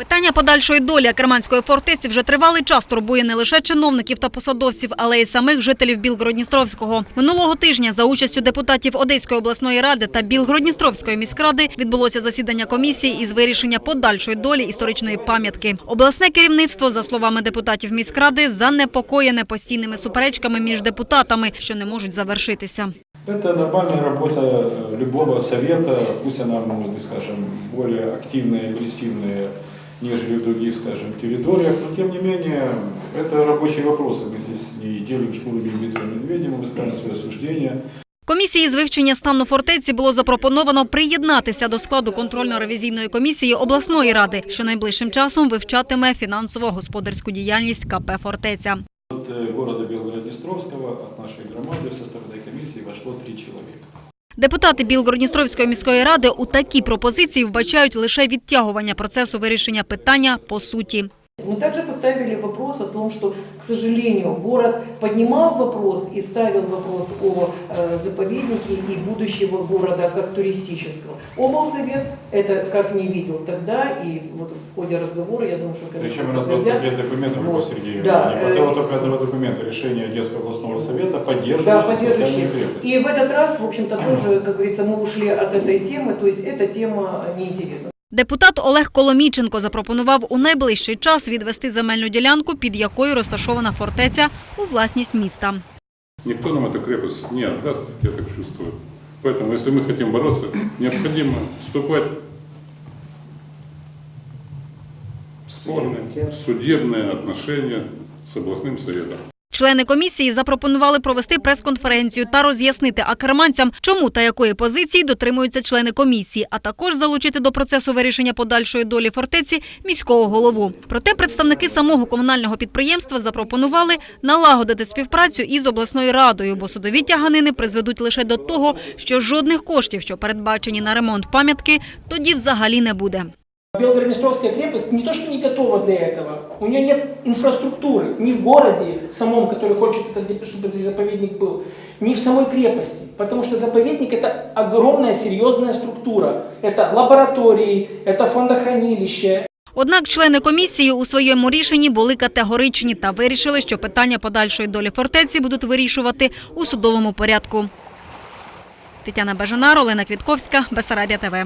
Питання подальшої долі Керманської фортеці вже тривалий час турбує не лише чиновників та посадовців, але й самих жителів Білгородністровського. Минулого тижня за участю депутатів Одеської обласної ради та Білгородністровської міськради відбулося засідання комісії із вирішення подальшої долі історичної пам'ятки. Обласне керівництво, за словами депутатів міськради, занепокоєне постійними суперечками між депутатами, що не можуть завершитися. Это нормальная работа э, любого совета, пусть она, может быть, скажем, более активная, агрессивная, нежели в других, скажем, территориях, но тем не менее, это рабочие вопросы. Мы здесь не делим шкуру Дмитрия Медведя, мы высказываем свое суждение. Комісії з вивчення стану фортеці було запропоновано приєднатися до складу контрольно-ревізійної комісії обласної ради, що найближчим часом вивчатиме фінансово-господарську діяльність КП «Фортеця». От э, города Белгород-Днестровского, от нашей громады в состав этой комиссии вошло три человека. Депутати Білгородністровської міської ради у такій пропозиції вбачають лише відтягування процесу вирішення питання по суті. Мы также поставили вопрос о том, что, к сожалению, город поднимал вопрос и ставил вопрос о э, заповеднике и будущего города как туристического. Облсовет это как не видел тогда, и вот в ходе разговора, я думаю, что Причем разбор подойдем- пакет документов, Вот. Сергей, Да, не э, хватало только этого документа, решения Одесского областного совета, поддерживающего Да, крепости. И в этот раз, в общем-то, тоже, как говорится, мы ушли от этой темы, то есть эта тема неинтересна. Депутат Олег Коломійченко запропонував у найближчий час відвести земельну ділянку, під якою розташована фортеця, у власність міста. Никто нам эту крепость не отдаст, я так чувствую. Поэтому, если мы хотим бороться, необходимо вступать в спорные, судебные отношения с областным советом. Члени комісії запропонували провести прес-конференцію та роз'яснити акерманцям, чому та якої позиції дотримуються члени комісії, а також залучити до процесу вирішення подальшої долі фортеці міського голову. Проте представники самого комунального підприємства запропонували налагодити співпрацю із обласною радою, бо судові тяганини призведуть лише до того, що жодних коштів, що передбачені на ремонт пам'ятки, тоді взагалі не буде. Белгороднестровская крепость не то что не готова для этого, у нее нет инфраструктуры ни в городе самом, который хочет, это, чтобы здесь заповедник был, ни в самой крепости. Потому что заповедник это огромная серьезная структура. Это лаборатории, это фондохранилище, Однак члени комісії у своєму рішенні були категоричні та вирішили, що питання подальшої долі фортеці будуть вирішувати у судовому порядку. Тетяна Бажанар, Олена Квітковська, Бесарабія ТВ.